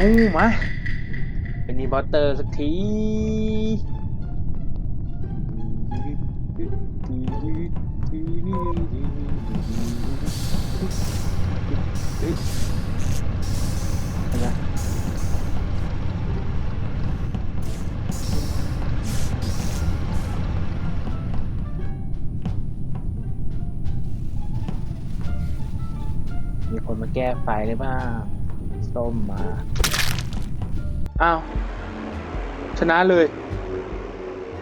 มาเป็นนีบอสเตอร์สักทีเฮ้ยเห็นไหมมีคนมาแก้ไฟหรือเปล่าส้มมา อ้าว ชนะเลย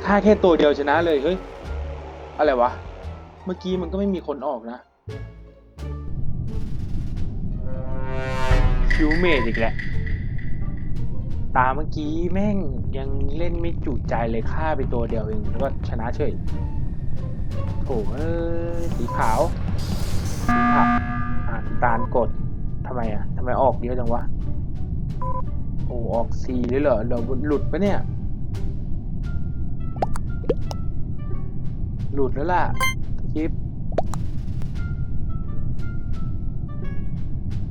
ถ้าแค่ตัวเดียวชนะเลย เฮ้ย อะไรวะ เมื่อกี้มันก็ไม่มีคนออกนะ คิวเมดอีกแหละ ตาเมื่อกี้แม่งยังเล่นไม่จุใจเลยฆ่าไปตัวเดียวเอง แล้วก็ชนะเฉยโถเอ้ยสีขาว สีขาวอ่านตาลกดทำไมอะทำไมออกเยอะจังวะ โอ้ออกสีเลยเหรอเหรอหลุดปะเนี่ย หลุดแล้วล่ะคลิป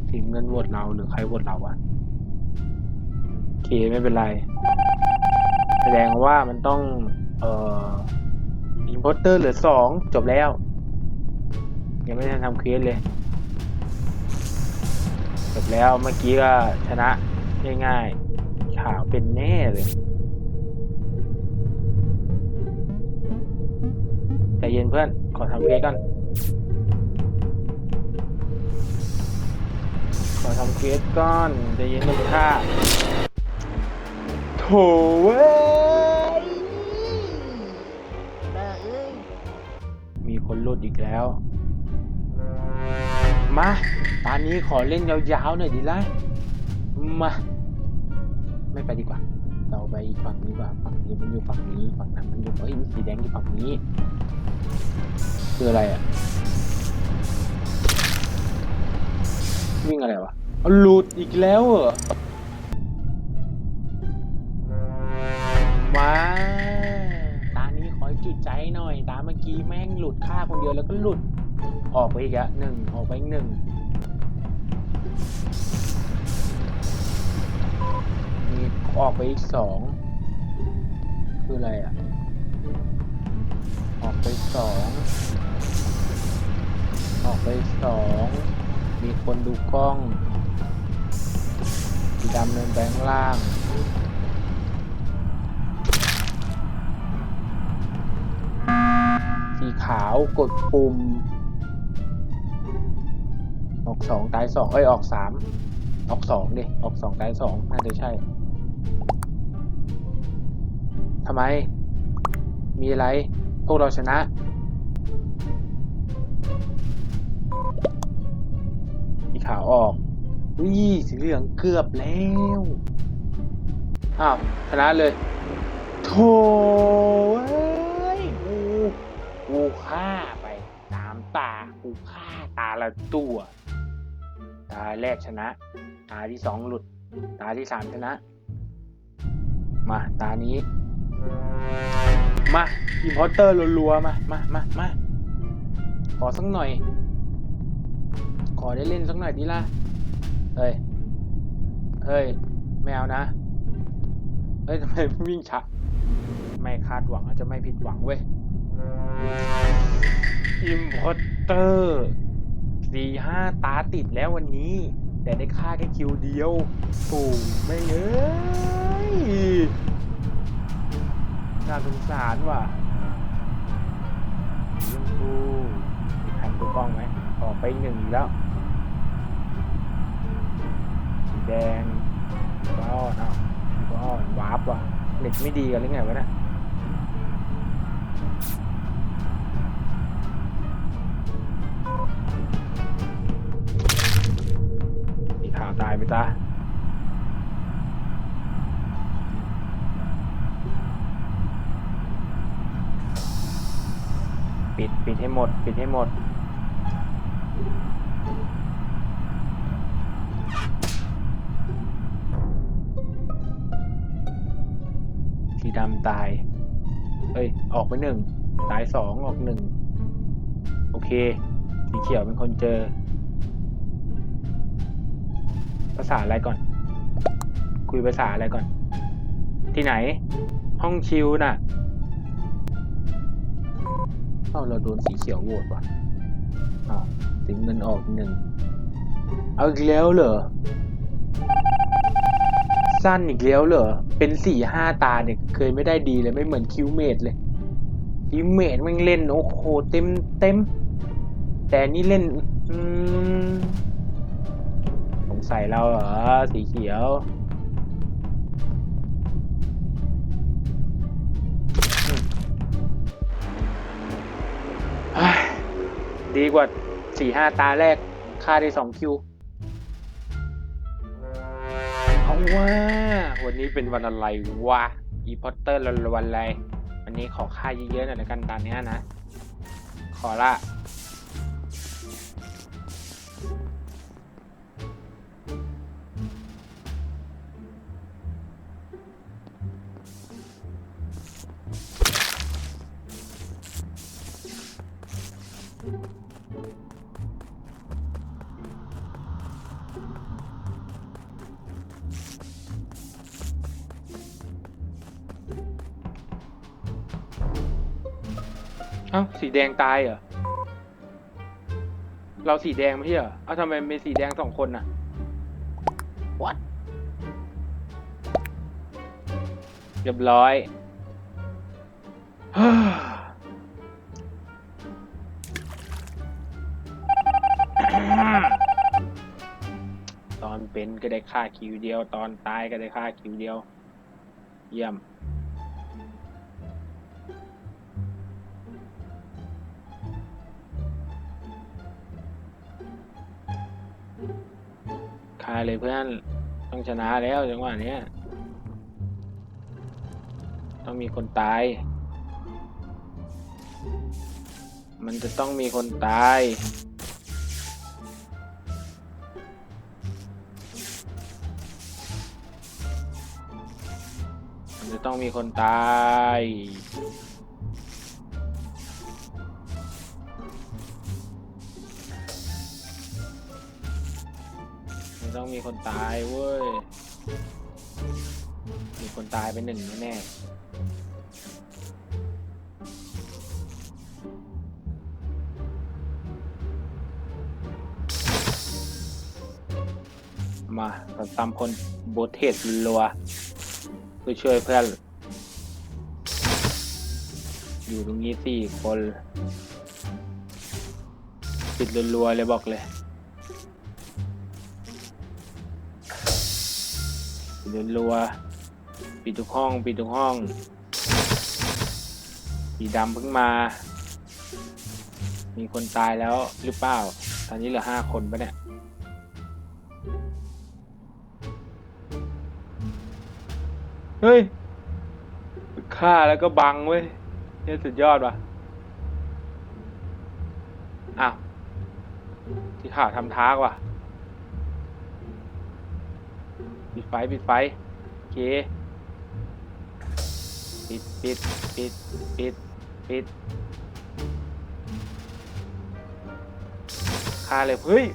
ทีมเงินวตเราหรือใครวตเราอะโอเคไม่เป็นไร แสดงว่ามันต้อง เอ่ออินพอร์เตอร์เหลือสองจบแล้ว ยังไม่ได้ทำเควสเลย จบแล้วเมื่อกี้ก็ชนะ ง่ายๆขาวเป็นแน่เลยใจเย็นเพื่อน ขอทำเควสก่อน ขอทำเควสก่อนใจะเย็นลงท่าโถเว้ยแม่เอ้ย มีคนหลุดอีกแล้ว มา ตอนนี้ขอเล่นยาวๆหน่อยดีละมา ไม่ไปดีกว่า เราไปฝั่งนี้กว่าฝั่งนี้มันอยู่ฝั่งนี้ฝั่งนั้นมันอยู่เฮ้ยมีสีแดงอยู่ฝั่งนี้คืออะไรอะวิ่งอะไรวะหลุดอีกแล้วเหรอมาตานี้ขอจุดใจหน่อย ตาเมื่อกี้แม่งหลุดฆ่าคนเดียวแล้วก็หลุด ออกไปอีกอะหนึ่งออกไปอีกหนึ่ง ออกไปอีกสองคืออะไรอะออกไปสองออกไปสองมีคนดูกล้องสีดำเดินแบงล่างสีขาวกดปุ่ม ออกสองตายสองเอ้ยออกสามออกสองดิ ออกสองตายสองน่าจะใช่ ทำไม มีอะไร พวกเราชนะสีขาวออกวิสีเหลืองเกือบแล้ว อ้าว ชนะเลยโถเอ้ยกูกูฆ่าไป ตามตา กูฆ่าตาละตัว ตาแรกชนะ ตาที่สองหลุด ตาที่สามชนะ มาตานี้ มาอิมพอร์เตอร์รัวๆมามามามาขอสักหน่อย ขอได้เล่นสักหน่อยดีล่ะ เฮ้ย เฮ้ยไม่เอานะ เฮ้ยทำไมวิ่งช้าไม่คาดหวังอาจจะไม่ผิดหวังเว้ยอิมพอร์เตอร์สี่ห้าตาติดแล้ววันนี้ แต่ได้ค่าแค่คิวเดียวโอ้ไม่เอ้ยน่าสงสารว่ะสีชมพูมีใครดูกล้องไหมออกไปหนึ่งอีกแล้วสีแดงก็อ้อนอ้าวก็อ้อนวาร์ปว่ะเน็ตไม่ดีกันหรือไงวะเนะสีขาวตาย ไปจ้าปิด ปิดให้หมด ปิดให้หมด สีดำตายเฮ้ย ออกไปหนึ่ง ตายสองออกหนึ่ง โอเค สีเขียวเป็นคนเจอ ภาษาอะไรก่อน คุยภาษาอะไรก่อน ที่ไหน ห้องชิลน่ะเอ้าเราโดนสีเขียวโหวตว่ะอ้าวถึงเงินออกหนึ่งเอาอีกแล้วเหรอ สั้นอีกแล้วเหรอ เป็นสี่ห้าตาเนี่ยเคยไม่ได้ดีเลยไม่เหมือนคิวเมดเลย คิวเมดมันเล่นโอ้โหเต็มเต็ม แต่นี่เล่น อืม งสัยเราเหรอ สีเขียว ดีกว่าสี่ห้าตาแรกค่าได้สองคิว เอาว่า วันนี้เป็นวันอะไรวะ อีพอตเตอร์วันอะไร วันนี้ขอค่าเยอะๆหน่อยละกันตอนเนี้ยนะ ขอละ เอ้าสีแดงตายเหรอ เราสีแดงไม่ใช่เหรอ เอ้าทำไมเป็นสีแดงสองคนน่ะ what เรียบร้อยตอนเป็นก็ได้ค่าคิวเดียว ตอนตายก็ได้ค่าคิวเดียว เยี่ยมาเลยเพื่อน ต้องชนะแล้วจังหวะนี้ต้องมีคนตาย มันจะต้องมีคนตาย มันจะต้องมีคนตาย ต้องมีคนตายเว้ย มีคนตายไปหนึ่งแน่ๆมาเราตามคนโบเทสรัวเพื่อช่วยเพื่อน อยู่ตรงนี้สี่คนปิดรัวๆเลยบอกเลย ปิดรัวๆปิดทุกห้อง ปิดทุกห้องสีดำเพิ่งมา มีคนตายแล้วหรือเปล่า ตอนนี้เหลือห้าคนปะเนี่ย เฮ้ยฆ่าแล้วก็บังเว้ยเนี่ยสุดยอดว่ะ อ้าว ที่ข่าวทำท้ากว่ะ ปิดไฟปิดไฟโอเคปิดปิดปิดปิดปิดคาเลยเฮ้ย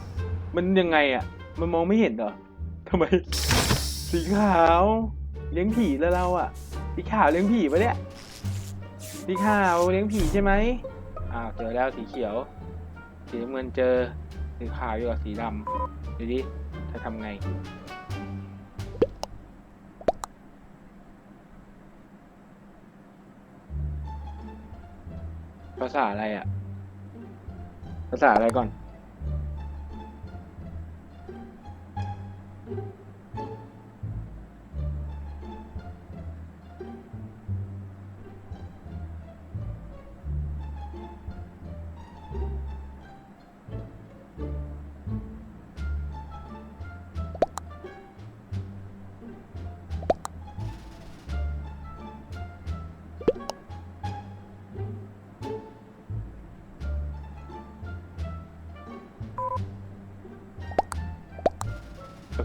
มันยังไงอะ มันมองไม่เห็นเหรอทำไม สีขาว เลี้ยงผีแล้วเราอะ สีขาวเลี้ยงผีปะเนี่ย สีขาวเลี้ยงผีใช่ไหมอ้าวเจอแล้วสีเขียว สีน้ำเงินเจอ สีขาวอยู่กับสีดำดูดิจะทำไง ภาษาอะไรอะภาษาอะไรก่อน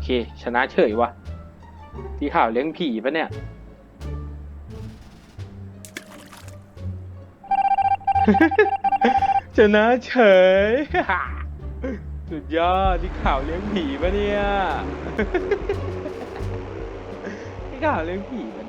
เคชนะเฉยวะที่ข่าวเลี้ยงผีปะเนี่ย ชนะเฉย สุดยอดที่ข่าวเลี้ยงผีปะเนี่ย ที่ข่าวเลี้ยงผีปะ